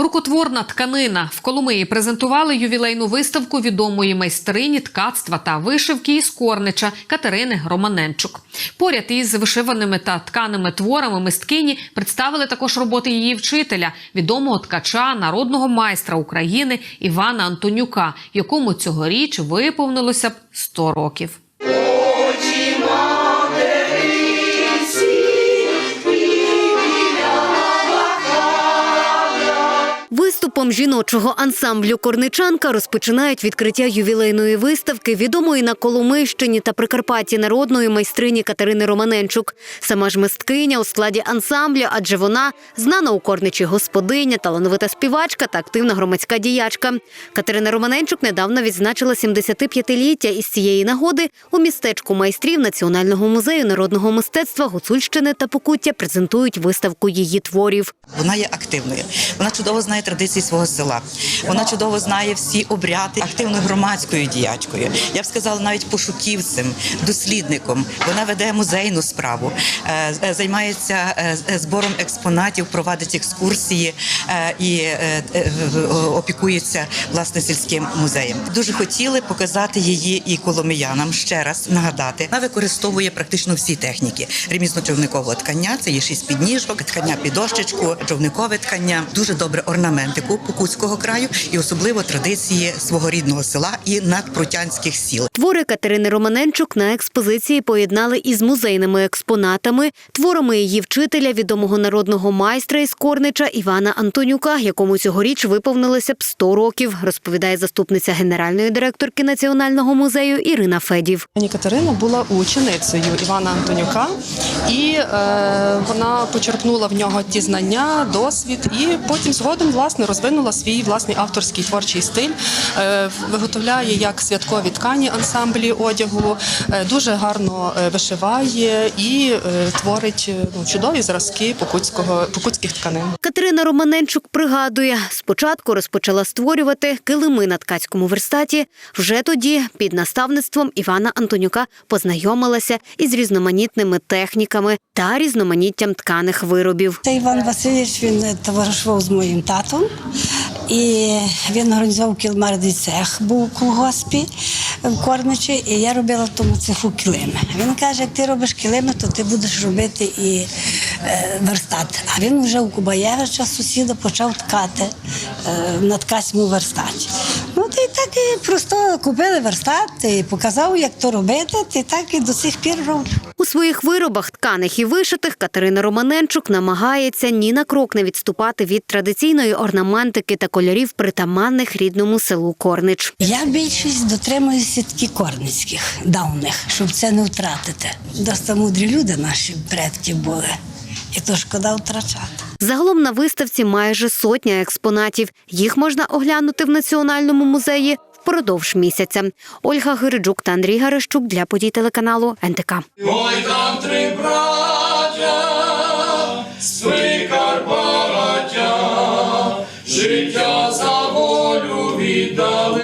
Рукотворна тканина в Коломиї презентували ювілейну виставку відомої майстрині ткацтва та вишивки із Корнича Катерини Романенчук. Поряд із вишиваними та тканими творами мисткині представили також роботи її вчителя, відомого ткача, народного майстра України Івана Антонюка, якому цьогоріч виповнилося б 100 років. Виступом жіночого ансамблю Корничанка розпочинають відкриття ювілейної виставки відомої на Коломийщині та Прикарпатті народної майстрині Катерини Романенчук. Сама ж мисткиня у складі ансамблю, адже вона знана у Корничі господиня, талановита співачка та активна громадська діячка. Катерина Романенчук недавно відзначила 75-ліття із цієї нагоди у містечку майстрів Національного музею народного мистецтва Гуцульщини та Покуття презентують виставку її творів. Вона є активною. Вона чудово знає традиції свого села. Вона чудово знає всі обряди активною громадською діячкою. Я б сказала навіть пошуківцем, дослідником. Вона веде музейну справу, е, е, займається е, збором експонатів, провадить екскурсії і опікується власне сільським музеєм. Дуже хотіли показати її і коломиянам ще раз нагадати. Вона використовує практично всі техніки: ремісно-човникового ткання, це є шість підніжок, ткання під дощечку, човникове ткання, дуже добре орнаментику Покутського краю і особливо традиції свого рідного села і надпрутянських сіл. Твори Катерини Романенчук на експозиції поєднали із музейними експонатами, творами її вчителя, відомого народного майстра із Корнича Івана Антонюка, якому цьогоріч виповнилося б 100 років, розповідає заступниця генеральної директорки Національного музею Ірина Федів. Пані Катерина була ученицею Івана Антонюка, і е, вона почерпнула в нього ті знання, досвід, і потім згодом власне розвинула свій власний авторський творчий стиль. Е, виготовляє як святкові ткані ансамблі одягу, е, дуже гарно е, вишиває і творить ну, чудові зразки покутського покутських тканин. Катерина Романенчук пригадує, спочатку розпочала створювати килими на ткацькому верстаті. Вже тоді, під наставництвом Івана Антонюка, познайомилася із різноманітними техніками та різноманіттям тканих виробів. Це Іван Васильович, він е, товаришував з моїм татом. І він організував кілмарний цех, був у колгоспі в Корничі, і я робила в тому цеху килими. Він каже, як ти робиш килими, то ти будеш робити і е, верстат. А він вже у Кубаєвича сусіда почав ткати е, на ткацькому верстаті. Ну, ти так і просто купили верстат, і показав, як то робити, ти так і до сих пір роблю. У своїх виробах тканих і вишитих Катерина Романенчук намагається ні на крок не відступати від традиційної орнаментики та кольорів, притаманних рідному селу Корнич. Я більшість дотримуюся такі корницьких давних, щоб це не втратити. Досить мудрі люди наші предки були, і то шкода втрачати. Загалом на виставці майже сотня експонатів. Їх можна оглянути в національному музеї впродовж місяця. Ольга Гириджук та Андрій Гарищук для подій телеканалу НТК. Ой, там три браття.